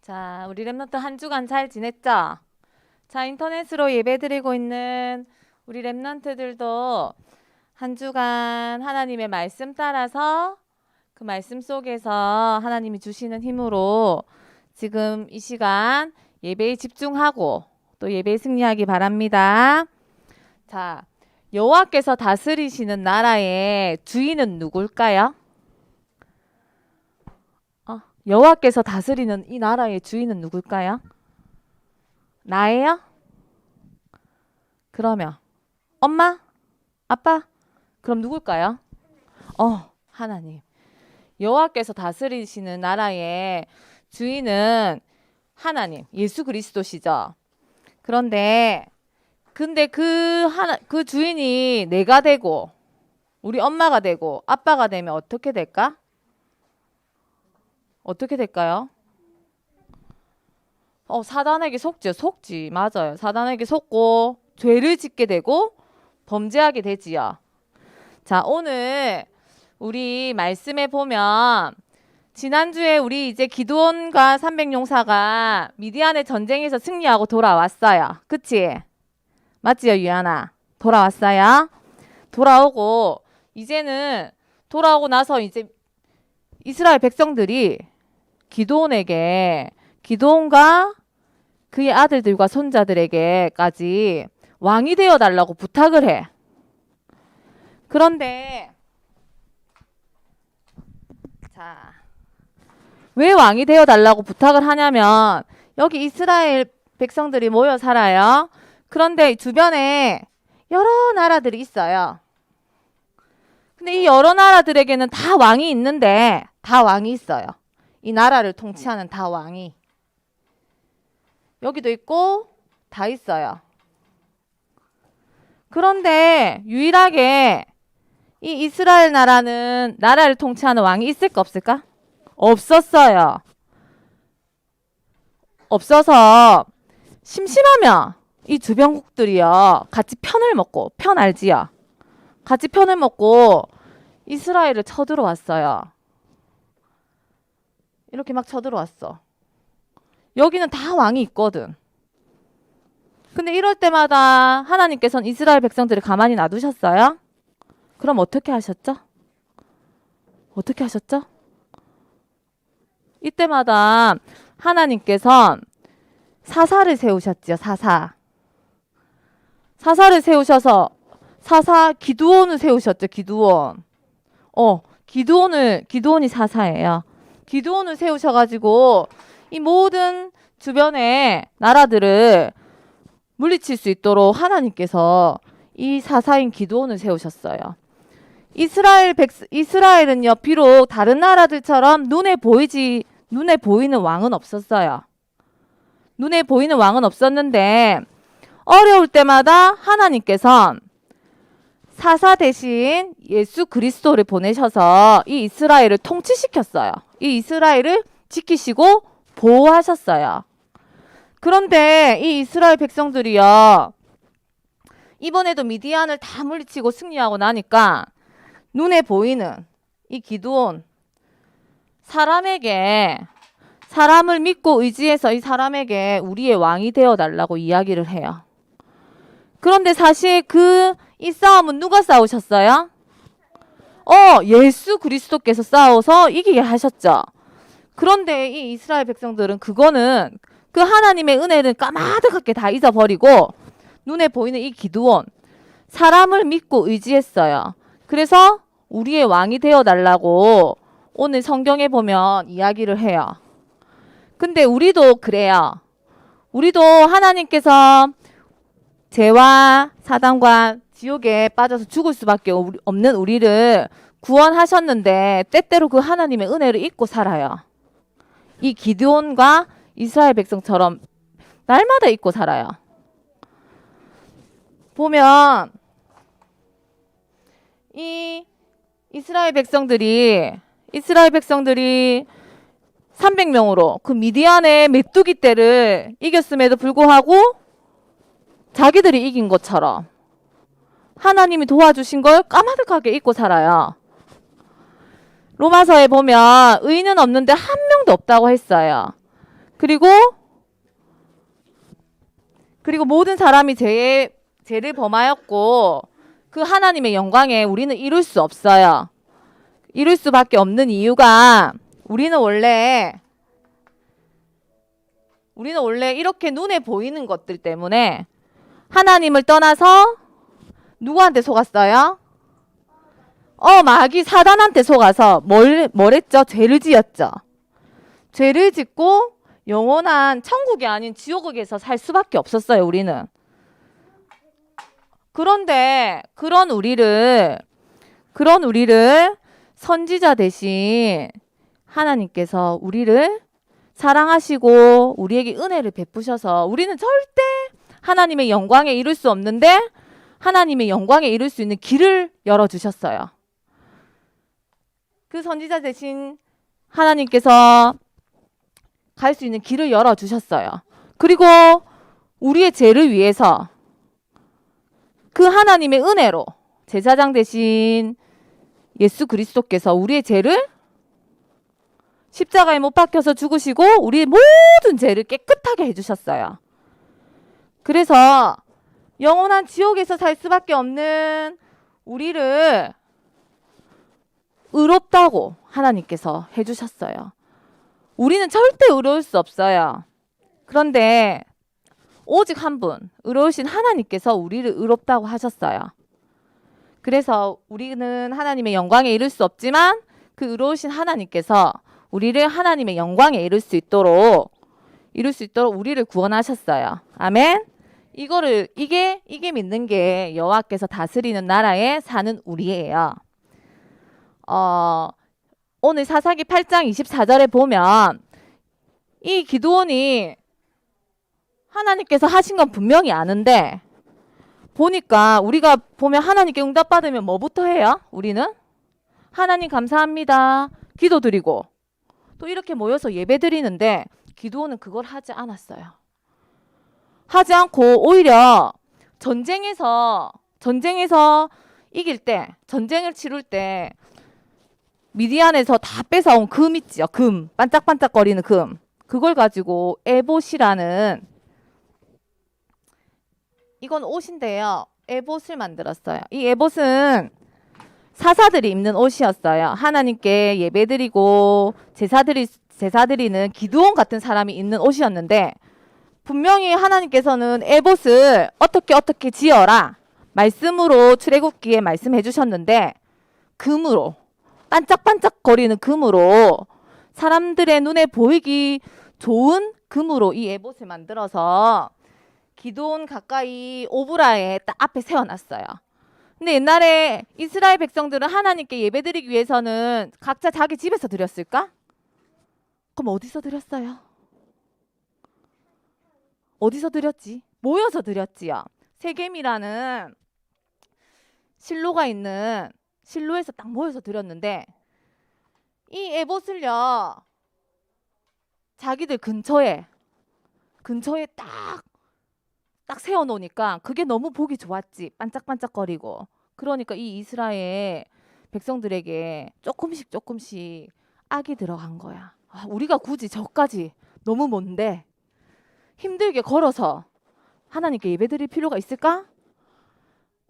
자, 우리 랩런트 한 주간 잘 지냈죠? 자, 인터넷으로 예배 드리고 있는 우리 랩런트들도 한 주간 하나님의 말씀 따라서 그 말씀 속에서 하나님이 주시는 힘으로 지금 이 시간 예배에 집중하고 또 예배에 승리하기 바랍니다. 자, 여호와께서 다스리시는 나라의 주인은 누굴까요? 어, 여호와께서 다스리는 이 나라의 주인은 누굴까요? 나예요? 그러면 엄마? 아빠? 그럼 누굴까요? 어, 하나님. 여호와께서 다스리시는 나라의 주인은 하나님, 예수 그리스도시죠. 그런데 근데 그 하나 그 주인이 내가 되고 우리 엄마가 되고 아빠가 되면 어떻게 될까? 어떻게 될까요? 어, 사단에게 속지요. 속지. 맞아요. 사단에게 속고 죄를 짓게 되고 범죄하게 되지요. 자, 오늘 우리 말씀에 보면 지난주에 우리 이제 기도원과 300용사가 미디안의 전쟁에서 승리하고 돌아왔어요. 그치? 맞지요, 유연아? 돌아왔어요? 돌아오고 이제는 돌아오고 나서 이제 이스라엘 백성들이 기도원에게 기도원과 그의 아들들과 손자들에게까지 왕이 되어 달라고 부탁을 해. 그런데 자, 왜 왕이 되어 달라고 부탁을 하냐면 여기 이스라엘 백성들이 모여 살아요. 그런데 주변에 여러 나라들이 있어요. 근데 이 여러 나라들에게는 다 왕이 있는데 다 왕이 있어요. 이 나라를 통치하는 다 왕이. 여기도 있고 다 있어요. 그런데 유일하게 이 이스라엘 나라는 나라를 통치하는 왕이 있을까 없을까? 없었어요. 없어서 심심하면 이 주변국들이요 같이 편을 먹고 편 알지요? 같이 편을 먹고 이스라엘을 쳐들어왔어요. 이렇게 막 쳐들어왔어. 여기는 다 왕이 있거든. 근데 이럴 때마다 하나님께서는 이스라엘 백성들을 가만히 놔두셨어요? 그럼 어떻게 하셨죠? 어떻게 하셨죠? 이때마다 하나님께서 사사를 세우셨지요, 사사. 사사를 세우셔서 사사 기두온을 세우셨죠, 기두온. 어, 기두온을 기두온이 사사예요. 기두온을 세우셔가지고 이 모든 주변의 나라들을 물리칠 수 있도록 하나님께서 이 사사인 기도원을 세우셨어요. 이스라엘 백 이스라엘은요 비록 다른 나라들처럼 눈에 보이지 눈에 보이는 왕은 없었어요. 눈에 보이는 왕은 없었는데 어려울 때마다 하나님께서 사사 대신 예수 그리스도를 보내셔서 이 이스라엘을 통치시켰어요. 이 이스라엘을 지키시고 보호하셨어요. 그런데 이 이스라엘 백성들이요. 이번에도 미디안을 다 물리치고 승리하고 나니까 눈에 보이는 이 기도온 사람에게 사람을 믿고 의지해서 이 사람에게 우리의 왕이 되어 달라고 이야기를 해요. 그런데 사실 그 이 싸움은 누가 싸우셨어요? 어, 예수 그리스도께서 싸워서 이기게 하셨죠. 그런데 이 이스라엘 백성들은 그거는 그 하나님의 은혜를 까마득하게 다 잊어버리고 눈에 보이는 이 기드온 사람을 믿고 의지했어요. 그래서 우리의 왕이 되어 달라고 오늘 성경에 보면 이야기를 해요. 근데 우리도 그래요. 우리도 하나님께서 죄와 사단과 지옥에 빠져서 죽을 수밖에 없는 우리를 구원하셨는데 때때로 그 하나님의 은혜를 잊고 살아요. 이 기드온과 이스라엘 백성처럼 날마다 잊고 살아요. 보면 이 이스라엘 백성들이 이스라엘 백성들이 300명으로 그 미디안의 메뚜기 떼를 이겼음에도 불구하고 자기들이 이긴 것처럼 하나님이 도와주신 걸 까마득하게 잊고 살아요. 로마서에 보면 의인은 없는데 한 명도 없다고 했어요. 그리고 그리고 모든 사람이 죄 죄를 범하였고 그 하나님의 영광에 우리는 이룰 수 없어요. 이룰 수밖에 없는 이유가 우리는 원래 우리는 원래 이렇게 눈에 보이는 것들 때문에 하나님을 떠나서 누구한테 속았어요? 어, 마귀 사단한테 속아서 뭘, 뭘 했죠? 죄를 지었죠. 죄를 짓고 영원한 천국이 아닌 지옥에서 살 수밖에 없었어요, 우리는. 그런데 그런 우리를 그런 우리를 선지자 대신 하나님께서 우리를 사랑하시고 우리에게 은혜를 베푸셔서 우리는 절대 하나님의 영광에 이룰 수 없는데 하나님의 영광에 이룰 수 있는 길을 열어 주셨어요. 그 선지자 대신 하나님께서 갈 수 있는 길을 열어 주셨어요. 그리고 우리의 죄를 위해서 그 하나님의 은혜로 제사장 대신 예수 그리스도께서 우리의 죄를 십자가에 못 박혀서 죽으시고 우리의 모든 죄를 깨끗하게 해주셨어요. 그래서 영원한 지옥에서 살 수밖에 없는 우리를 의롭다고 하나님께서 해주셨어요. 우리는 절대 의로울 수 없어요. 그런데 오직 한 분, 의로우신 하나님께서 우리를 의롭다고 하셨어요. 그래서 우리는 하나님의 영광에 이를 수 없지만 그 의로우신 하나님께서 우리를 하나님의 영광에 이룰 수 있도록 이룰 수 있도록 우리를 구원하셨어요. 아멘. 이거를 이게 이게 믿는 게 여호와께서 다스리는 나라에 사는 우리예요. 어, 오늘 사사기 8장 24절에 보면 이 기도원이 하나님께서 하신 건 분명히 아는데 보니까 우리가 보면 하나님께 응답 받으면 뭐부터 해요? 우리는 하나님 감사합니다. 기도드리고 또 이렇게 모여서 예배 드리는데 기도원은 그걸 하지 않았어요. 하지 않고 오히려 전쟁에서 전쟁에서 이길 때 전쟁을 치룰 때 미디안에서 다 뺏어온 금 있지요. 금 반짝반짝거리는 금 그걸 가지고 에봇이라는 이건 옷인데요. 에봇을 만들었어요. 이 에봇은 사사들이 입는 옷이었어요. 하나님께 예배드리고 제사드리 제사드리는 기도원 같은 사람이 입는 옷이었는데 분명히 하나님께서는 에봇을 어떻게 어떻게 지어라 말씀으로 출애굽기에 말씀해 주셨는데 금으로 반짝반짝 거리는 금으로 사람들의 눈에 보이기 좋은 금으로 이 에봇을 만들어서 기돈 가까이 오브라에 딱 앞에 세워놨어요. 근데 옛날에 이스라엘 백성들은 하나님께 예배드리기 위해서는 각자 자기 집에서 드렸을까? 그럼 어디서 드렸어요? 어디서 드렸지? 모여서 드렸지요. 세겜이라는 실로가 있는 실로에서 딱 모여서 드렸는데 이 에봇을요 자기들 근처에 근처에 딱 딱 세워놓으니까 그게 너무 보기 좋았지 반짝반짝거리고 그러니까 이 이스라엘 백성들에게 조금씩 조금씩 악이 들어간 거야 아, 우리가 굳이 저까지 너무 먼데 힘들게 걸어서 하나님께 예배드릴 필요가 있을까?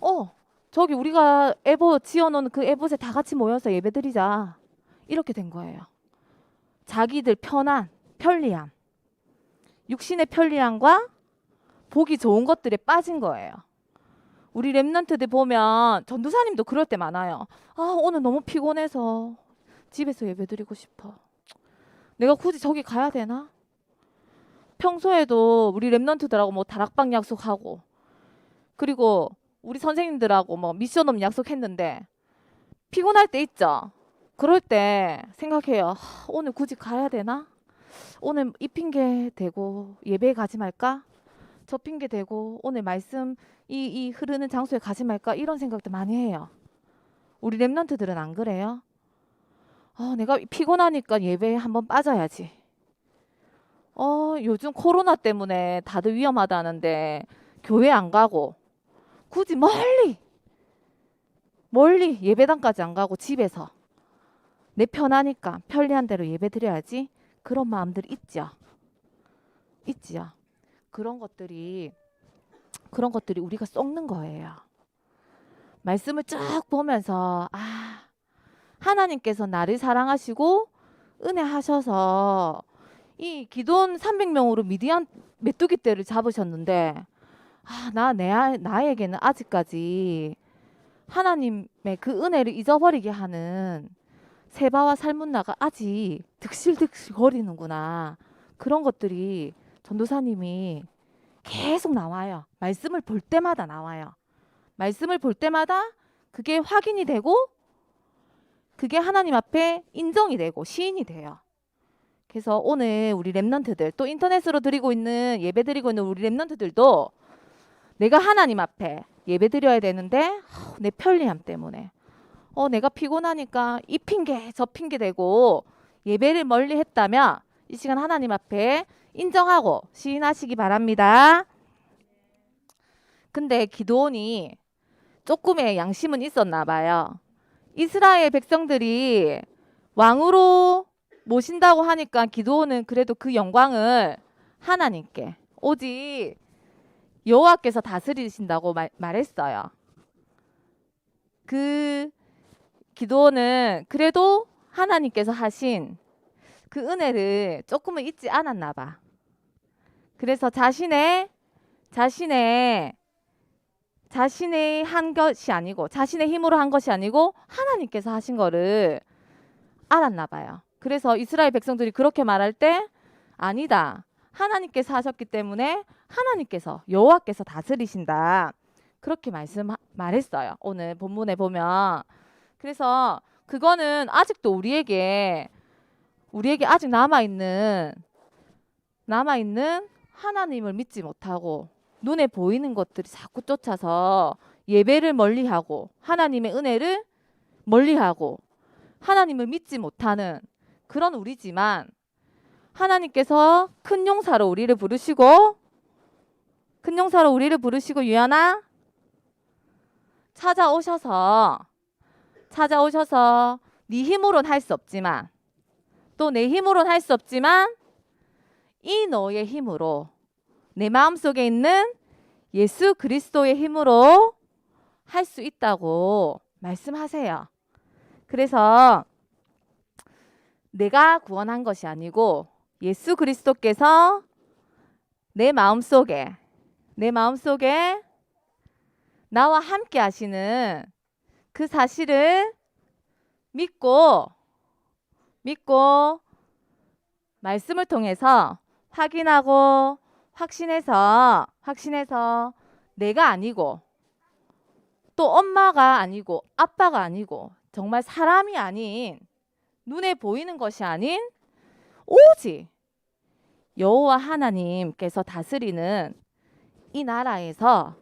어 저기 우리가 에봇 지어놓은 그 에봇에 다 같이 모여서 예배드리자 이렇게 된 거예요 자기들 편안 편리함 육신의 편리함과 보기 좋은 것들에 빠진 거예요. 우리 랩런트들 보면 전도사님도 그럴 때 많아요. 아 오늘 너무 피곤해서 집에서 예배드리고 싶어. 내가 굳이 저기 가야 되나? 평소에도 우리 랩런트들하고 뭐 다락방 약속하고 그리고 우리 선생님들하고 뭐 미션업 약속했는데 피곤할 때 있죠. 그럴 때 생각해요. 하, 오늘 굳이 가야 되나? 오늘 이 핑계 대고 예배 가지 말까? 저 핑계 대고 오늘 말씀 이, 이 흐르는 장소에 가지 말까? 이런 생각도 많이 해요. 우리 랩런트들은 안 그래요? 어, 내가 피곤하니까 예배에 한번 빠져야지. 어, 요즘 코로나 때문에 다들 위험하다는데 교회 안 가고 굳이 멀리 멀리 예배당까지 안 가고 집에서 내 편하니까 편리한 대로 예배 드려야지. 그런 마음들 있죠. 있지요. 그런 것들이 그런 것들이 우리가 썩는 거예요. 말씀을 쭉 보면서 아 하나님께서 나를 사랑하시고 은혜하셔서 이 기돈 300명으로 미디안 메뚜기 떼를 잡으셨는데 아, 나 내 나에게는 아직까지 하나님의 그 은혜를 잊어버리게 하는 세바와 살문나가 아직 득실득실 거리는구나. 그런 것들이 전도사님이 계속 나와요. 말씀을 볼 때마다 나와요. 말씀을 볼 때마다 그게 확인이 되고 그게 하나님 앞에 인정이 되고 시인이 돼요. 그래서 오늘 우리 랩런트들 또 인터넷으로 드리고 있는 예배 드리고 있는 우리 랩런트들도 내가 하나님 앞에 예배 드려야 되는데 하, 내 편리함 때문에 어 내가 피곤하니까 이 핑계 저 핑계 대고 예배를 멀리 했다면 이 시간 하나님 앞에 인정하고 시인하시기 바랍니다. 근데 기도원이 조금의 양심은 있었나 봐요. 이스라엘 백성들이 왕으로 모신다고 하니까 기도원은 그래도 그 영광을 하나님께 오직 여호와께서 다스리신다고 말, 말했어요. 그 기도원은 그래도 하나님께서 하신 그 은혜를 조금은 잊지 않았나 봐. 그래서 자신의 자신의 자신의 한 것이 아니고 자신의 힘으로 한 것이 아니고 하나님께서 하신 거를 알았나 봐요. 그래서 이스라엘 백성들이 그렇게 말할 때 아니다. 하나님께서 하셨기 때문에 하나님께서 여호와께서 다스리신다. 그렇게 말씀 말했어요. 오늘 본문에 보면 그래서 그거는 아직도 우리에게 우리에게 아직 남아 있는 남아 있는 하나님을 믿지 못하고 눈에 보이는 것들이 자꾸 쫓아서 예배를 멀리하고 하나님의 은혜를 멀리하고 하나님을 믿지 못하는 그런 우리지만 하나님께서 큰 용사로 우리를 부르시고 큰 용사로 우리를 부르시고 유연아 찾아오셔서 찾아오셔서 네 힘으로는 할 수 없지만 또 내 힘으로는 할 수 없지만 이 너의 힘으로 내 마음속에 있는 예수 그리스도의 힘으로 할 수 있다고 말씀하세요. 그래서 내가 구원한 것이 아니고 예수 그리스도께서 내 마음속에 내 마음속에 나와 함께 하시는 그 사실을 믿고 믿고 말씀을 통해서 확인하고 확신해서 확신해서 내가 아니고 또 엄마가 아니고 아빠가 아니고 정말 사람이 아닌 눈에 보이는 것이 아닌 오직 여호와 하나님께서 다스리는 이 나라에서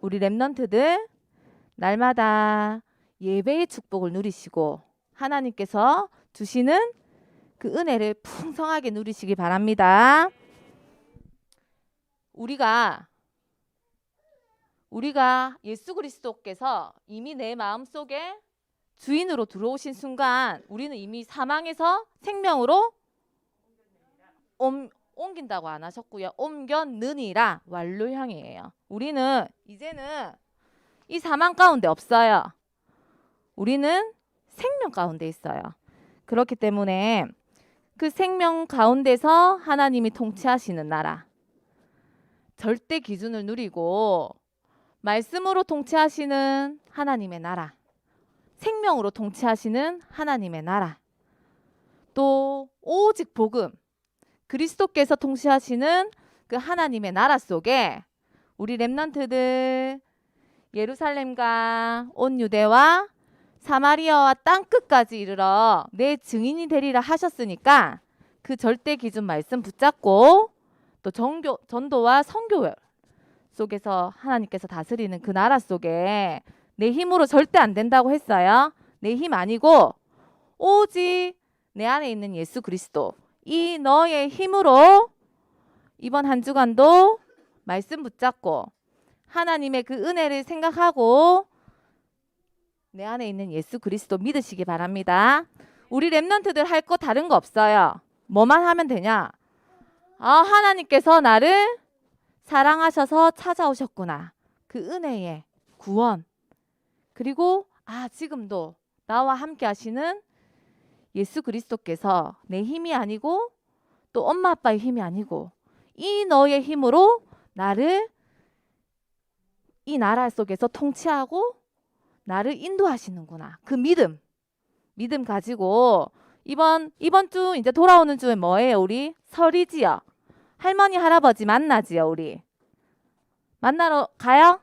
우리 렘넌트들 날마다 예배의 축복을 누리시고 하나님께서 주시는 그 은혜를 풍성하게 누리시기 바랍니다. 우리가 우리가 예수 그리스도께서 이미 내 마음 속에 주인으로 들어오신 순간 우리는 이미 사망에서 생명으로 옮, 옮긴다고 안 하셨고요. 옮겨느니라 완료형이에요. 우리는 이제는 이 사망 가운데 없어요. 우리는 생명 가운데 있어요. 그렇기 때문에 그 생명 가운데서 하나님이 통치하시는 나라. 절대 기준을 누리고 말씀으로 통치하시는 하나님의 나라. 생명으로 통치하시는 하나님의 나라. 또 오직 복음. 그리스도께서 통치하시는 그 하나님의 나라 속에 우리 렘넌트들 예루살렘과 온 유대와 사마리아와 땅 끝까지 이르러 내 증인이 되리라 하셨으니까 그 절대 기준 말씀 붙잡고 또 전교 전도와 선교 속에서 하나님께서 다스리는 그 나라 속에 내 힘으로 절대 안 된다고 했어요. 내 힘 아니고 오직 내 안에 있는 예수 그리스도 이 너의 힘으로 이번 한 주간도 말씀 붙잡고 하나님의 그 은혜를 생각하고 내 안에 있는 예수 그리스도 믿으시기 바랍니다. 우리 렘넌트들 할 거 다른 거 없어요. 뭐만 하면 되냐? 아, 하나님께서 나를 사랑하셔서 찾아오셨구나. 그 은혜의 구원. 그리고 아, 지금도 나와 함께 하시는 예수 그리스도께서 내 힘이 아니고 또 엄마 아빠의 힘이 아니고 이 너의 힘으로 나를 이 나라 속에서 통치하고 나를 인도하시는구나. 그 믿음. 믿음 가지고 이번 이번 주 이제 돌아오는 주에 뭐예요, 우리? 설이지요. 할머니 할아버지 만나지요, 우리. 만나러 가요?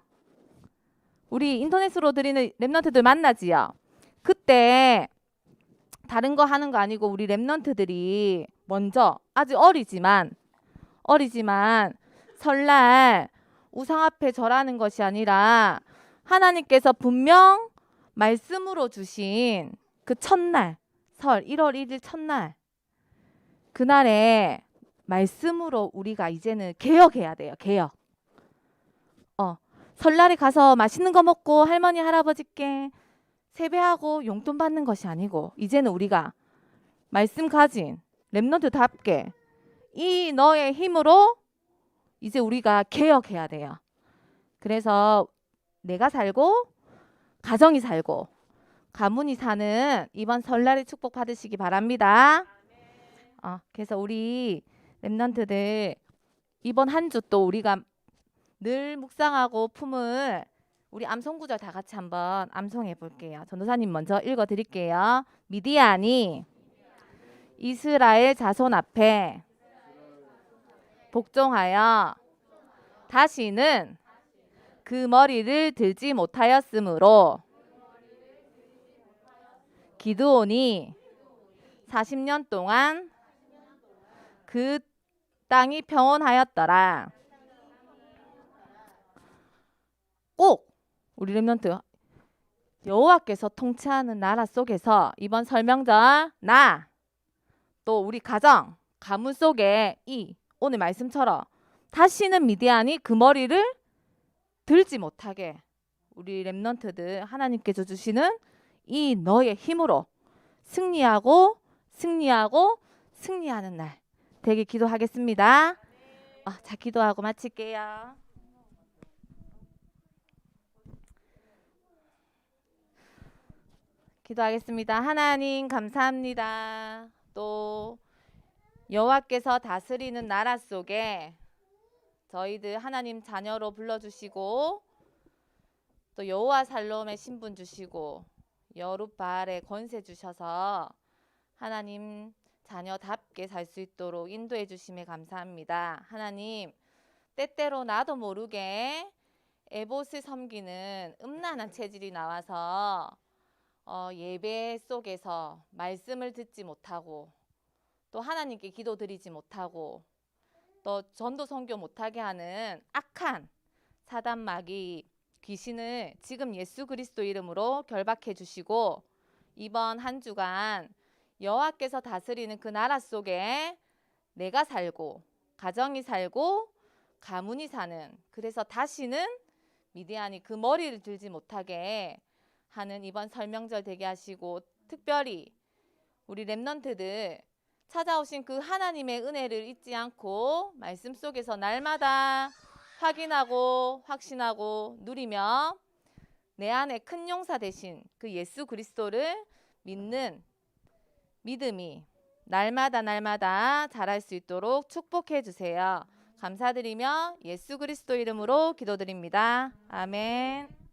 우리 인터넷으로 드리는 랩런트들 만나지요. 그때 다른 거 하는 거 아니고 우리 랩런트들이 먼저 아직 어리지만 어리지만 설날 우상 앞에 절하는 것이 아니라 하나님께서 분명 말씀으로 주신 그 첫날 설 1월 1일 첫날 그날에 말씀으로 우리가 이제는 개혁해야 돼요. 개혁. 어. 설날에 가서 맛있는 거 먹고 할머니 할아버지께 세배하고 용돈 받는 것이 아니고 이제는 우리가 말씀 가진 랩런트답게 이 너의 힘으로 이제 우리가 개혁해야 돼요. 그래서 내가 살고 가정이 살고 가문이 사는 이번 설날의 축복 받으시기 바랍니다. 어, 그래서 우리 랩런트들 이번 한 주 또 우리가 늘 묵상하고 품을 우리 암송 구절 다 같이 한번 암송해 볼게요. 전도사님 먼저 읽어 드릴게요. 미디안이 이스라엘 자손 앞에 복종하여 다시는 그 머리를 들지 못하였으므로 기드온이 40년 동안 그 땅이 평온하였더라. 꼭 우리 렘넌트 여호와께서 통치하는 나라 속에서 이번 설명절 나 또 우리 가정 가문 속에 이 오늘 말씀처럼 다시는 미디안이 그 머리를 들지 못하게 우리 렘넌트들 하나님께서 주시는 이 너의 힘으로 승리하고 승리하고 승리하는 날 되게 기도하겠습니다. 어, 자 기도하고 마칠게요. 기도하겠습니다. 하나님 감사합니다. 또 여호와께서 다스리는 나라 속에 저희들 하나님 자녀로 불러주시고 또 여호와 살롬의 신분 주시고 여룻바알의 권세 주셔서 하나님 자녀답게 살 수 있도록 인도해 주심에 감사합니다. 하나님 때때로 나도 모르게 에봇을 섬기는 음란한 체질이 나와서 어, 예배 속에서 말씀을 듣지 못하고 또 하나님께 기도드리지 못하고 또 전도 선교 못하게 하는 악한 사단 마귀 귀신을 지금 예수 그리스도 이름으로 결박해 주시고 이번 한 주간 여호와께서 다스리는 그 나라 속에 내가 살고 가정이 살고 가문이 사는 그래서 다시는 미디안이 그 머리를 들지 못하게 하는 이번 설명절 되게 하시고 특별히 우리 랩넌트들 찾아오신 그 하나님의 은혜를 잊지 않고 말씀 속에서 날마다 확인하고 확신하고 누리며 내 안에 큰 용사 되신 그 예수 그리스도를 믿는 믿음이 날마다 날마다 자랄 수 있도록 축복해 주세요. 감사드리며 예수 그리스도 이름으로 기도드립니다. 아멘.